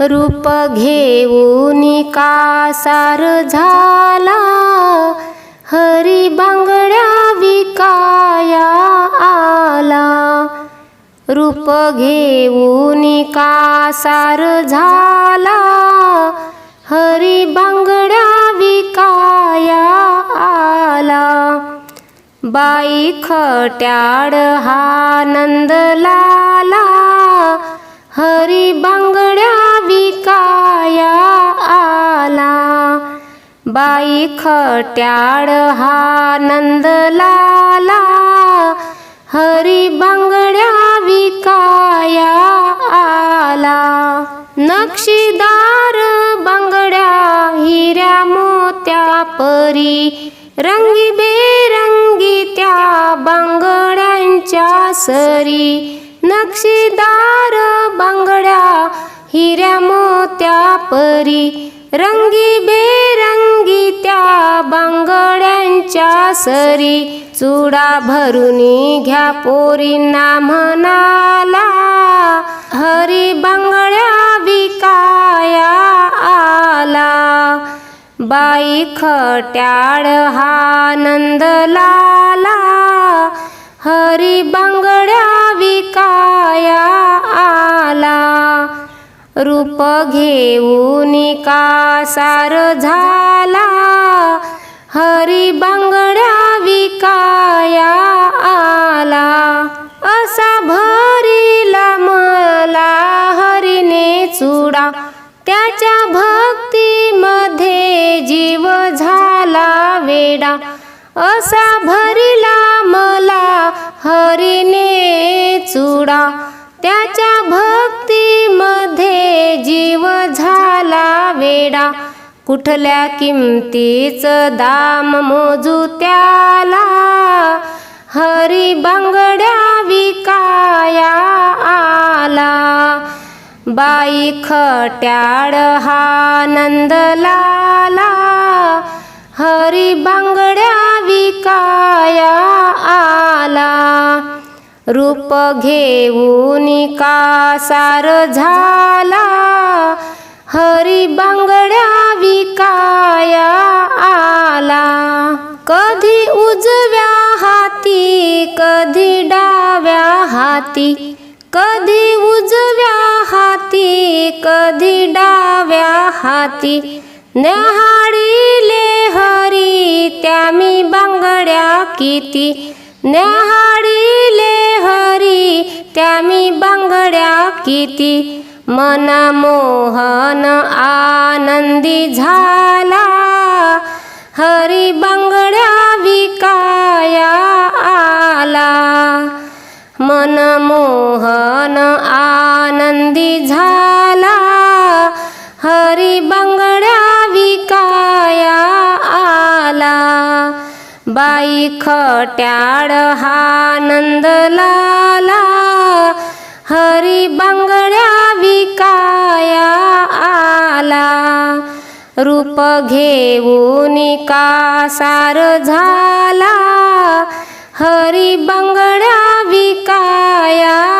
रूप घेऊन कासार झाला. हरी बांगड्या विकाया आला. रूप घेऊन कासार झाला. हरी बांगड्या विकाया आला. बाई खट्याड हा नंदलाला हरी बांग बाई खट्याड हा नंदलाला हरी बांगड्या विकाया आला. नक्षीदार बांगड्या हिऱ्या मोत्या परी रंगीबेरंगी त्या बांगड्यांच्या सरी. नक्षीदार बांगड्या हिऱ्या मोत्या परी रंगीबेरंगी त्या बांगड्यांच्या सरी. चुडा भरून घ्या पोरींना म्हणाला. हरी बांगड्या विकाया आला. बाई खट्याळ हा नंदलाला हरी बांगड्या विकाया रूप घेऊन कासार झाला. हरी बांगड्या विकाया आला. असा भरीला मला हरीने चुडा. त्याच्या भक्तीमध्ये जीव झाला वेडा. असा भरीला मला हरीने चुडा. त्याच्या भ वेडा. कुठल्या किमतीचं दाम मोजू त्याला? हरी बांगड्या विकाया आला. बाई खट्याळ हा नंदलाला हरी बांगड्या विकाया आला. रूप घेऊन कासार झाला. हरी बांगड्या विकाया आला. कधी उजव्या हाती कधी डाव्या हाती. कधी उजव्या हाती कधी डाव्या हाती. न्याहाळीले हरी त्या मी बांगड्या किती. न्याहाळीले हरी त्या मी बांगड्या किती. मन मोहन आनंदी झाला. हरी बंगड्या विकाया आला. मन मोहन आनंदी झाला. हरी बंगड्या विकाया आला. बाई खट्याळ हा नंद घरी बांगड्या विकाया आला. रूप घेऊन कासार झाला. हरी बांगड्या विकाया